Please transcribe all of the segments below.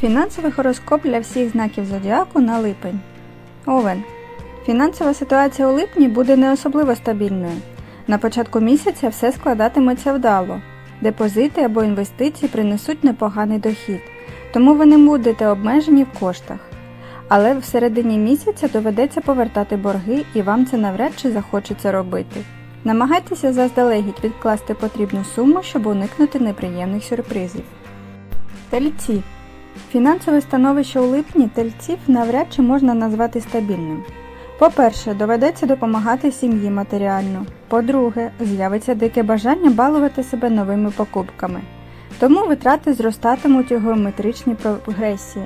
Фінансовий хороскоп для всіх знаків зодіаку на липень. Овен. Фінансова ситуація у липні буде не особливо стабільною. На початку місяця все складатиметься вдало. Депозити або інвестиції принесуть непоганий дохід, тому ви не будете обмежені в коштах. Але в середині місяця доведеться повертати борги і вам це навряд чи захочеться робити. Намагайтеся заздалегідь відкласти потрібну суму, щоб уникнути неприємних сюрпризів. Тельці. Фінансове становище у липні тельців навряд чи можна назвати стабільним. По-перше, доведеться допомагати сім'ї матеріально. По-друге, з'явиться дике бажання балувати себе новими покупками. Тому витрати зростатимуть у геометричній прогресії.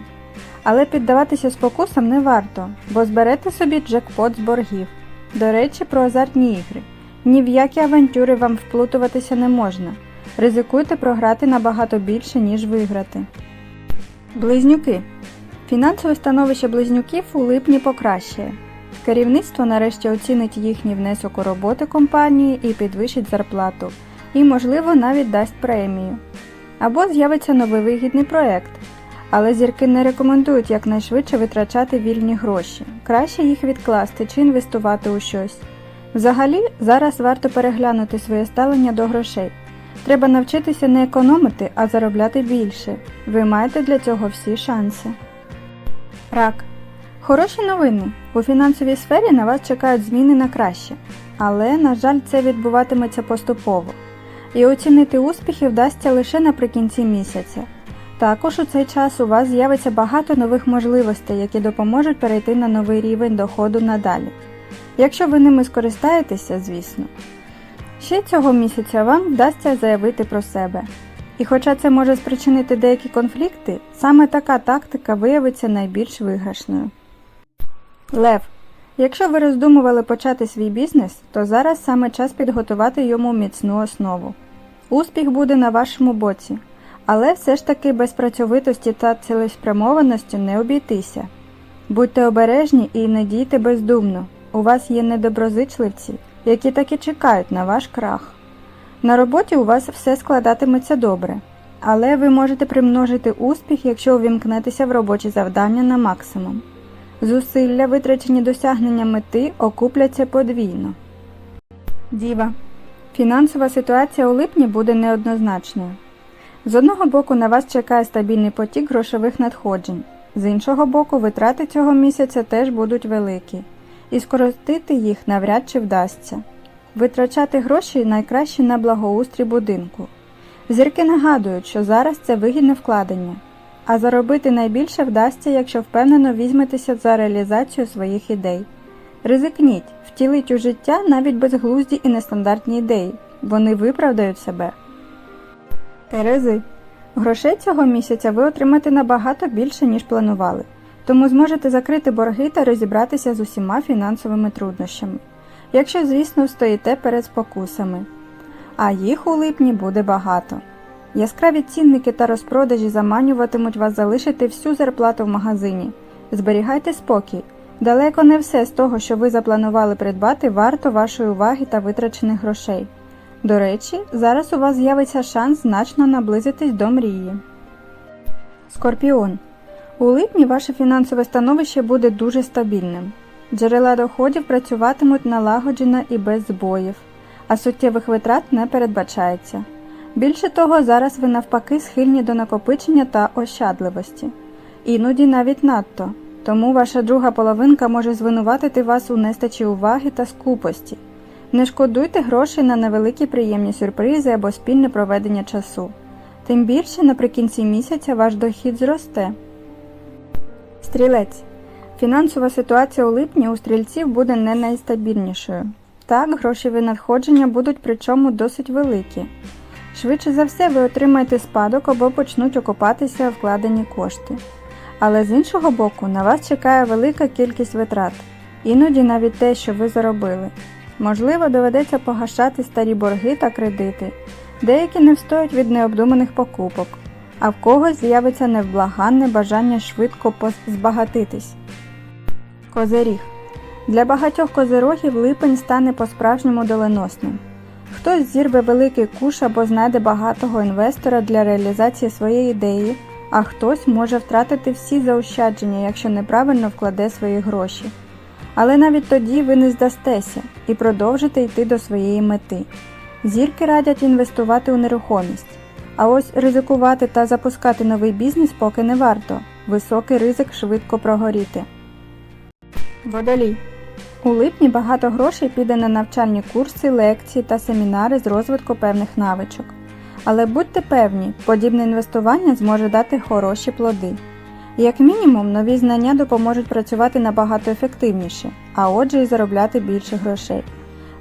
Але піддаватися спокусам не варто, бо зберете собі джекпот з боргів. До речі, про азартні ігри. Ні в які авантюри вам вплутуватися не можна. Ризикуйте програти набагато більше, ніж виграти. Близнюки. Фінансове становище близнюків у липні покращає. Керівництво нарешті оцінить їхній внесок у роботи компанії і підвищить зарплату, і, можливо, навіть дасть премію. Або з'явиться новий вигідний проект. Але зірки не рекомендують якнайшвидше витрачати вільні гроші. Краще їх відкласти чи інвестувати у щось. Взагалі, зараз варто переглянути своє ставлення до грошей. Треба навчитися не економити, а заробляти більше. Ви маєте для цього всі шанси. Рак. Хороші новини. У фінансовій сфері на вас чекають зміни на краще. Але, на жаль, це відбуватиметься поступово. І оцінити успіхи вдасться лише наприкінці місяця. Також у цей час у вас з'явиться багато нових можливостей, які допоможуть перейти на новий рівень доходу надалі. Якщо ви ними скористаєтеся, звісно. Ще цього місяця вам вдасться заявити про себе. І хоча це може спричинити деякі конфлікти, саме така тактика виявиться найбільш виграшною. Лев. Якщо ви роздумували почати свій бізнес, то зараз саме час підготувати йому міцну основу. Успіх буде на вашому боці, але все ж таки без працьовитості та цілеспрямованості не обійтися. Будьте обережні і не дійте бездумно. У вас є недоброзичливці, які таки чекають на ваш крах. На роботі у вас все складатиметься добре, але ви можете примножити успіх, якщо увімкнетеся в робочі завдання на максимум. Зусилля, витрачені досягнення мети, окупляться подвійно. Діва. Фінансова ситуація у липні буде неоднозначною. З одного боку на вас чекає стабільний потік грошових надходжень, з іншого боку, витрати цього місяця теж будуть великі, і скоротити їх навряд чи вдасться. Витрачати гроші найкраще на благоустрій будинку. Зірки нагадують, що зараз це вигідне вкладення, а заробити найбільше вдасться, якщо впевнено візьметеся за реалізацію своїх ідей. Ризикніть, втілить у життя навіть безглузді і нестандартні ідеї, вони виправдають себе. Терези. Грошей цього місяця ви отримаєте набагато більше, ніж планували, тому зможете закрити борги та розібратися з усіма фінансовими труднощами, якщо, звісно, стоїте перед спокусами. А їх у липні буде багато. Яскраві цінники та розпродажі заманюватимуть вас залишити всю зарплату в магазині. Зберігайте спокій. Далеко не все з того, що ви запланували придбати, варто вашої уваги та витрачених грошей. До речі, зараз у вас з'явиться шанс значно наблизитись до мрії. Скорпіон. У липні ваше фінансове становище буде дуже стабільним. Джерела доходів працюватимуть налагоджено і без збоїв, а суттєвих витрат не передбачається. Більше того, зараз ви навпаки схильні до накопичення та ощадливості, іноді навіть надто, тому ваша друга половинка може звинуватити вас у нестачі уваги та скупості. Не шкодуйте грошей на невеликі приємні сюрпризи або спільне проведення часу. Тим більше наприкінці місяця ваш дохід зросте. Стрілець. Фінансова ситуація у липні у стрільців буде не найстабільнішою. Так, грошові надходження будуть причому досить великі. Швидше за все, ви отримаєте спадок або почнуть окупатися вкладені кошти. Але з іншого боку, на вас чекає велика кількість витрат, іноді навіть те, що ви заробили. Можливо, доведеться погашати старі борги та кредити, деякі не встоять від необдуманих покупок, а в когось з'явиться невблаганне бажання швидко збагатитись. Козиріг. Для багатьох козирогів липень стане по-справжньому доленосним. Хтось зірве великий куш або знайде багатого інвестора для реалізації своєї ідеї, а хтось може втратити всі заощадження, якщо неправильно вкладе свої гроші. Але навіть тоді ви не здастеся і продовжите йти до своєї мети. Зірки радять інвестувати у нерухомість. А ось ризикувати та запускати новий бізнес поки не варто. Високий ризик швидко прогоріти. Водолій. У липні багато грошей піде на навчальні курси, лекції та семінари з розвитку певних навичок. Але будьте певні, подібне інвестування зможе дати хороші плоди. Як мінімум, нові знання допоможуть працювати набагато ефективніше, а отже і заробляти більше грошей.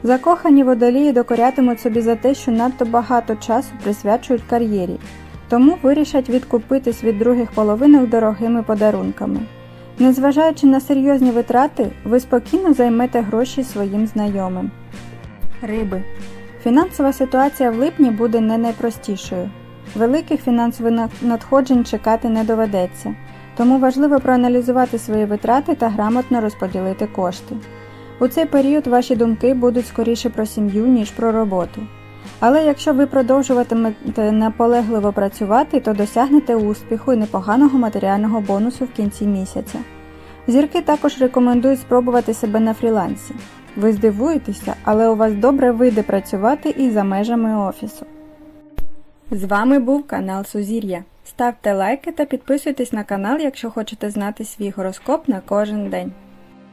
Закохані водолії докорятимуть собі за те, що надто багато часу присвячують кар'єрі, тому вирішать відкупитись від других половинок дорогими подарунками. Незважаючи на серйозні витрати, ви спокійно займете гроші своїм знайомим. Риби. Фінансова ситуація в липні буде не найпростішою. Великих фінансових надходжень чекати не доведеться, тому важливо проаналізувати свої витрати та грамотно розподілити кошти. У цей період ваші думки будуть скоріше про сім'ю, ніж про роботу. Але якщо ви продовжуватимете наполегливо працювати, то досягнете успіху і непоганого матеріального бонусу в кінці місяця. Зірки також рекомендують спробувати себе на фрілансі. Ви здивуєтеся, але у вас добре вийде працювати і за межами офісу. З вами був канал Сузір'я. Ставте лайки та підписуйтесь на канал, якщо хочете знати свій гороскоп на кожен день.